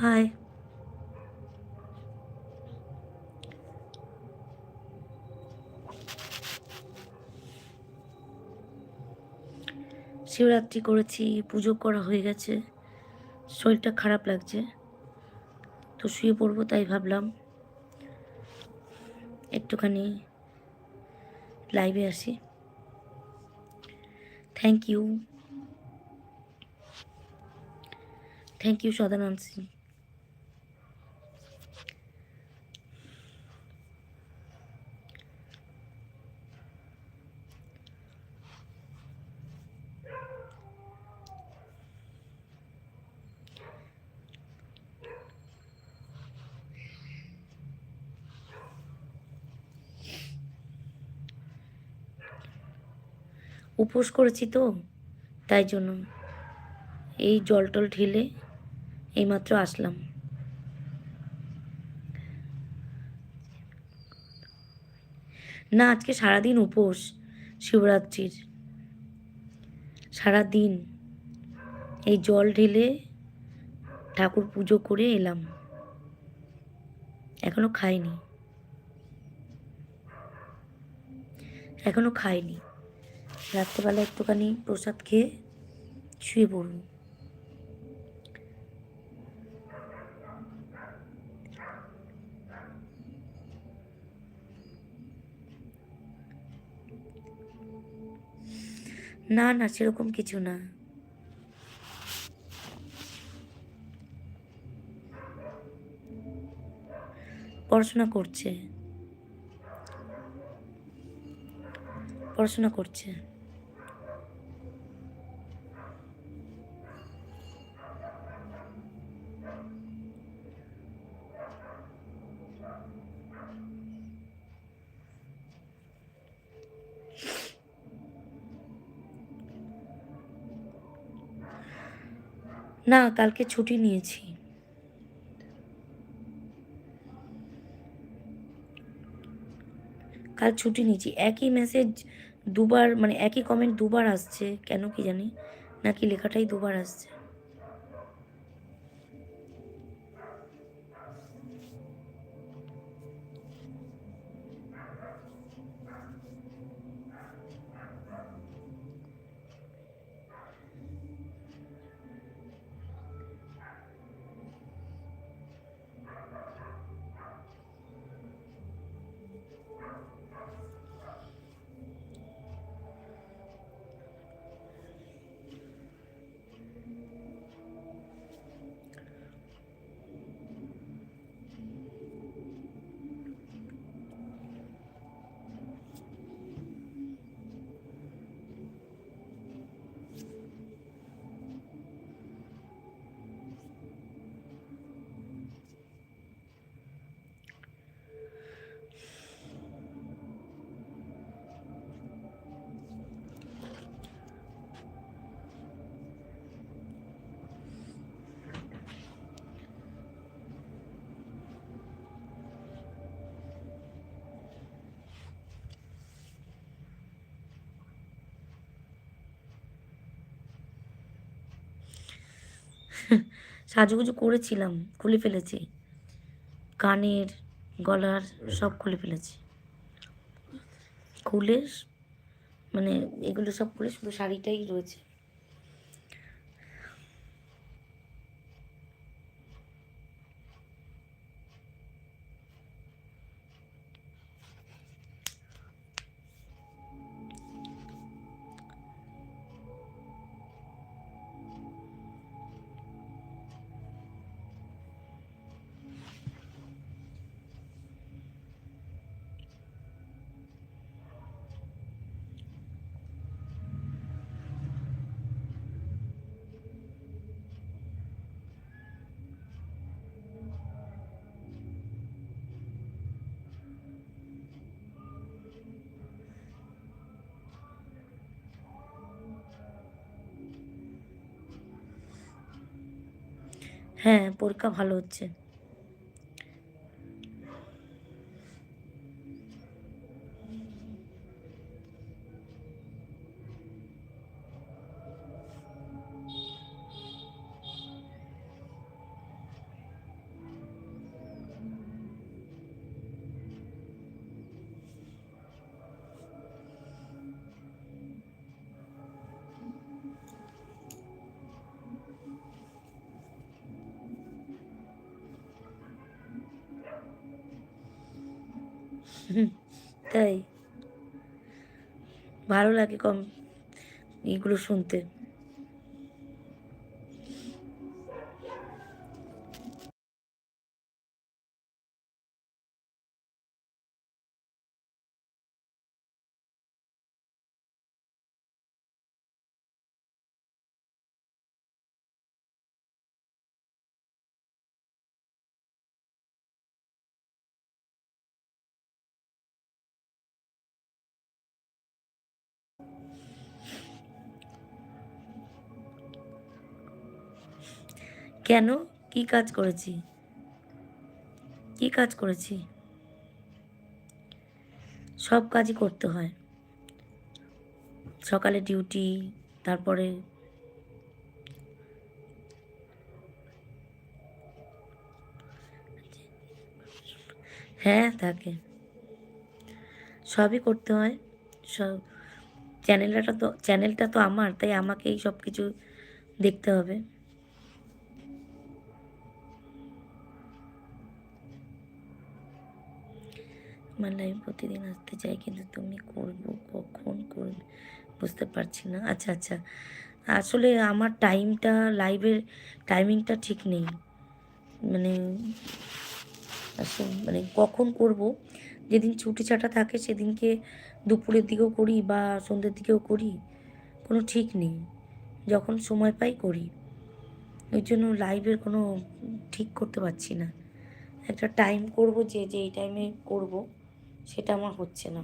High Shivratri করেছি, পুজো করা হয়ে গেছে। শরীরটা খারাপ লাগছে। তো শুয়ে পড়ব তাই ভাবলাম একটুখানি লাইভে আসি। Thank you thank you Sadananda উপোস করেছি তো, তাই জন্য এই জল টল ঢেলে এইমাত্র আসলাম। না, আজকে সারাদিন উপোস, শিবরাত্রির। সারাদিন এই জল ঢেলে ঠাকুর পুজো করে এলাম। এখনও খাইনি। এখনও খাইনি। রাত্রেবেলা একটুখানি প্রসাদ খেয়ে শুয়ে পড়ুন। না না, সেরকম কিছু না। পড়াশোনা করছে। পড়াশোনা করছে। না, কালকে ছুটি নিয়েছি। কাল ছুটি নিয়েছি। একই মেসেজ দুবার মানে একই কমেন্ট দুবার আসছে। কেন কি জানি? নাকি লেখাটাই দুবার আসছে। সাজুগুজু করেছিলাম, খুলে ফেলেছি। কানের, গলার সব খুলে ফেলেছি। খুলে মানে এগুলো সব খুলে শুধু শাড়িটাই রয়েছে। হ্যাঁ পরীক্ষা ভালো হচ্ছে। তাই ভালো লাগে কম এগুলো শুনতে। কেন? কি কাজ করেছি? কি কাজ করেছি? সব কাজই করতে হয়। সকালে ডিউটি তারপরে হ্যাঁ থাকে। সবই করতে হয়। সব চ্যানেলটা তো চ্যানেলটা তো আমার, তাই আমাকেই সব কিছু দেখতে হবে। আমার লাইভ প্রতিদিন আসতে চাই কিন্তু তুমি করব, কখন করবে বুঝতে পারছি না। আচ্ছা আচ্ছা। আসলে আমার টাইমটা লাইভের টাইমিংটা ঠিক নেই। মানে মানে কখন করব? যেদিন ছুটি ছাটা থাকে সেদিনকে দুপুরের দিকেও করি বা সন্ধ্যের দিকেও করি, কোনো ঠিক নেই। যখন সময় পাই করি। ওই জন্য লাইভের কোনো ঠিক করতে পারছি না। একটা টাইম করব যে যে এই টাইমে করব। সেটা আমার হচ্ছে না।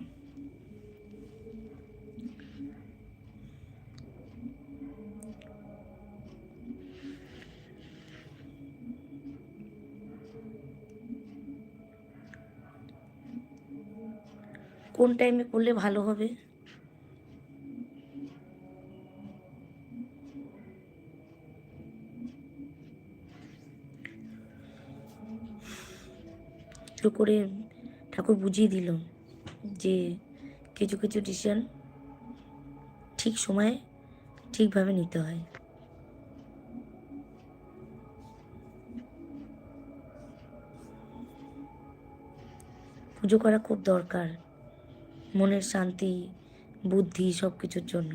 কোন টাইমে করলে ভালো হবে? একটু করে ঠাকুর বুঝিয়ে দিল যে কিছু কিছু ডিসিশন ঠিক সময়ে ঠিকভাবে নিতে হয়। পুজো করা খুব দরকার। মনের শান্তি, বুদ্ধি সব কিছুর জন্য।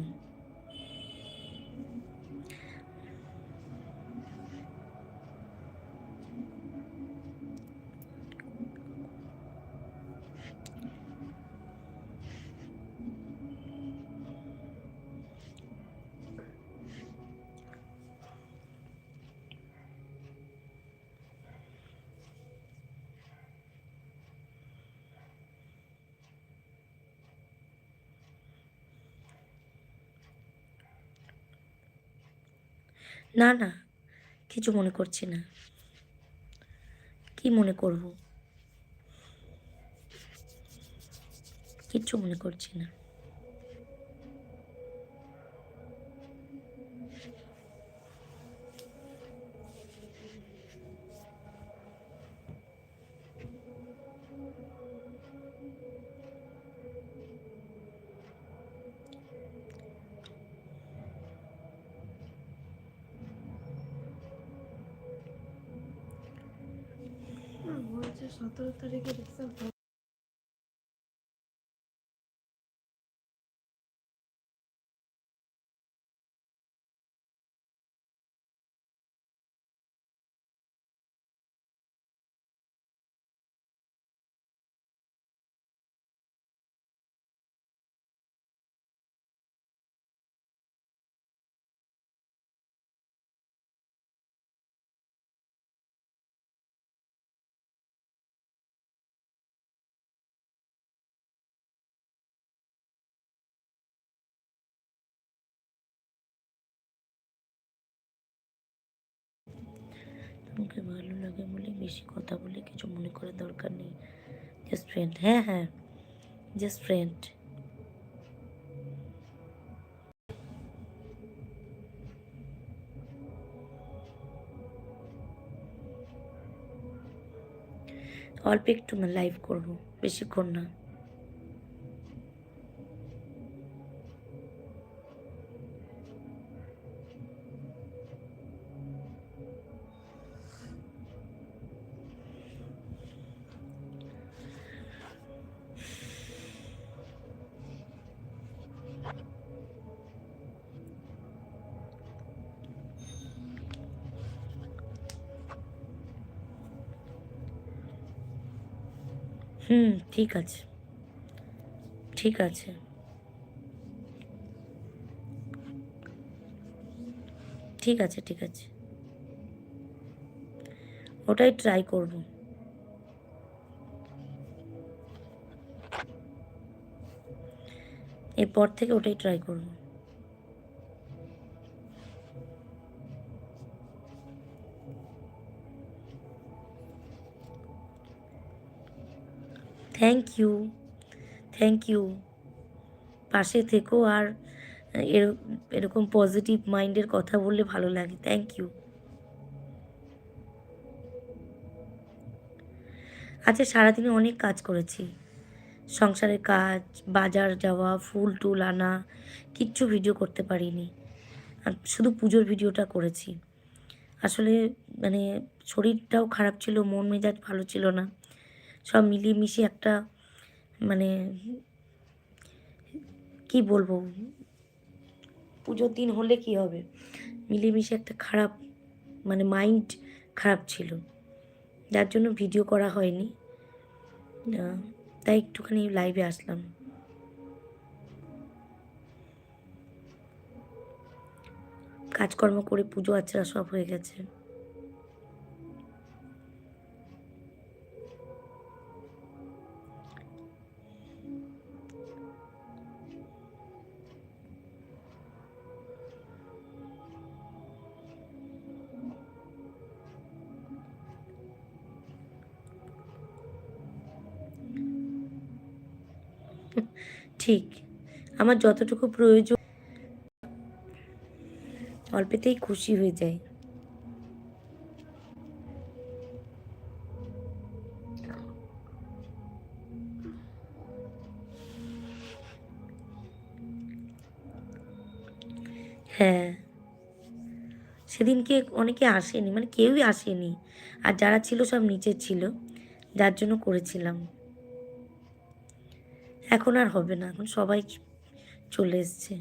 না না কিছু মনে করছি না। কি মনে করব? কিচ্ছু মনে করছি না। বলছে সতেরো তারিখে রিক্সা তোমাকে ভালো লাগে বলে বেশি কথা বলে কিছু মনে করার দরকার নেই জাস্ট ফ্রেন্ড হ্যাঁ হ্যাঁ জাস্ট ফ্রেন্ড অল্প একটু না লাইভ করব বেশিক্ষণ না হুম, ঠিক আছে। ঠিক আছে। ঠিক আছে ঠিক আছে। ওটাই ট্রাই করব। এরপর থেকে ওটাই ট্রাই করব। থ্যাংক ইউ থ্যাংক ইউ পাশে থেকো আর এর- এরকম পজিটিভ মাইন্ডের কথা বললে ভালো লাগে। থ্যাংক ইউ আচ্ছা সারাদিনে অনেক কাজ করেছি। সংসারের কাজ, বাজার যাওয়া, ফুল টুল আনা, কিচ্ছু ভিডিও করতে পারিনি। আর শুধু পুজোর ভিডিওটা করেছি। আসলে মানে শরীরটাও খারাপ ছিল, মন মেজাজ ভালো ছিল না। সব মিলিয়ে মিশিয়ে একটা মানে কি বলব? পুজোর দিন হলে কি হবে? মিলিয়ে মিশিয়ে একটা খারাপ মানে মাইন্ড খারাপ ছিল। যার জন্য ভিডিও করা হয়নি। তাই একটুখানি লাইভে আসলাম। কাজকর্ম করে পুজো আচ্ছা সব হয়ে গেছে। ঠিক। আমার যতটুকু প্রয়োজন, অল্পেতেই খুশি হয়ে যায় হ্যাঁ। সেদিনকে অনেকে আসেনি মানে কেউই আসেনি। আর যারা ছিল সব নিচে ছিল, যার জন্য করেছিলাম। এখন আর হবে না এখন সবাই চলে এসছে।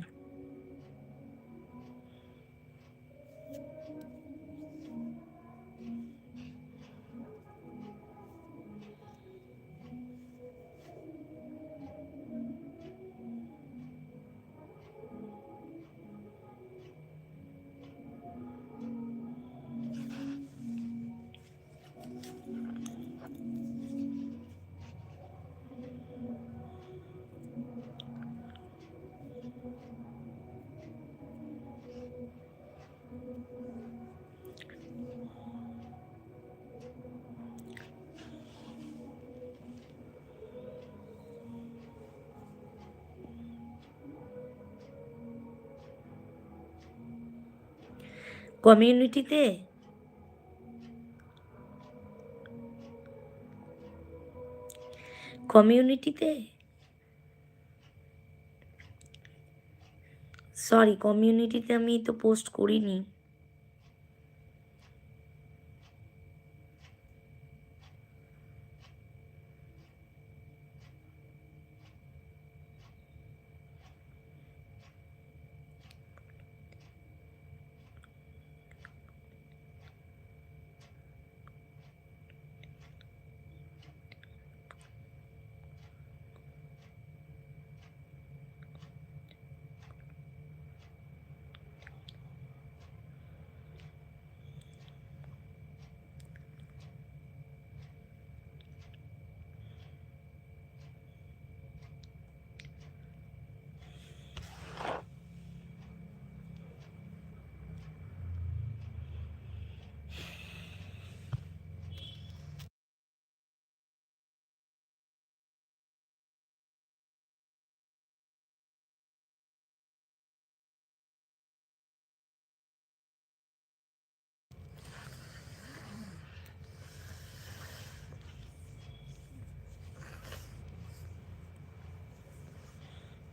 কমিউনিটিতে? কমিউনিটিতে? সরি কমিউনিটিতে আমি তো পোস্ট করিনি।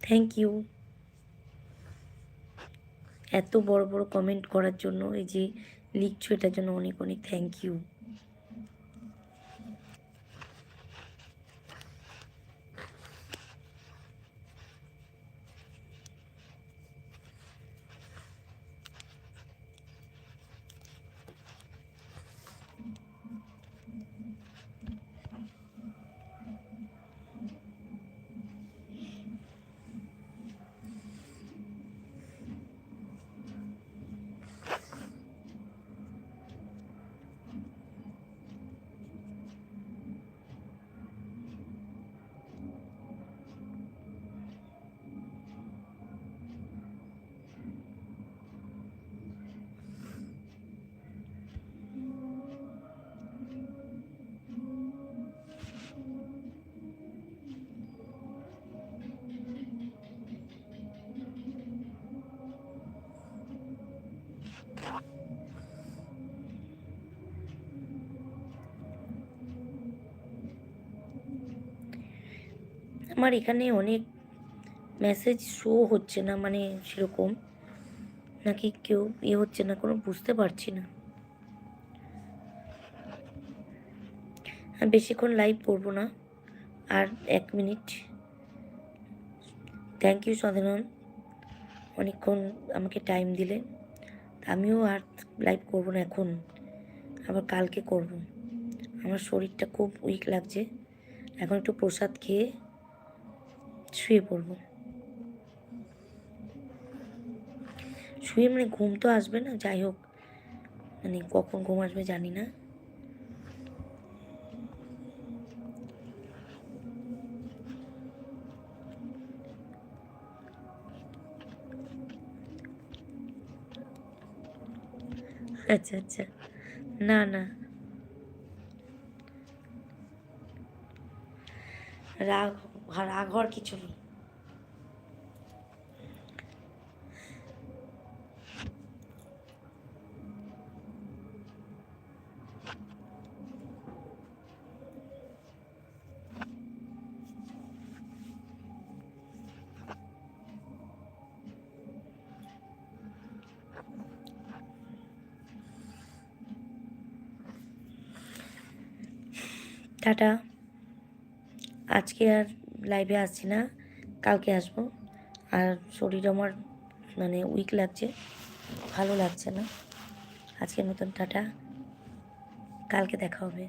থ্যাংক ইউ এত বড় বড় কমেন্ট করার জন্য এই যে লিখছো এটার জন্য অনেক অনেক থ্যাংক ইউ আমার এখানে অনেক মেসেজ শো হচ্ছে না মানে সেরকম। নাকি কেউ ইয়ে হচ্ছে না, কোনো বুঝতে পারছি না। বেশিক্ষণ লাইভ করব না, আর এক মিনিট থ্যাংক ইউ সাধারণ। অনেকক্ষণ আমাকে টাইম দিলে। আমিও আর লাইভ করব না এখন, আবার কালকে করব। আমার শরীরটা খুব উইক লাগছে। এখন একটু প্রসাদ খেয়ে শুয়ে পড়ব। শুয়ে মানে ঘুম তো আসবে না, যাই হোক। মানে কখন ঘুম আসবে জানি না। আচ্ছা আচ্ছা। না না। রাগ হওয়ার কিছু নেই। টাটা। আজকে আর লাইভে আসছি না, কালকে আসব। আর শরীর আমার মানে উইক লাগছে, ভালো লাগছে না। আজকের মতন টাটা, কালকে দেখা হবে।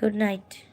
Good night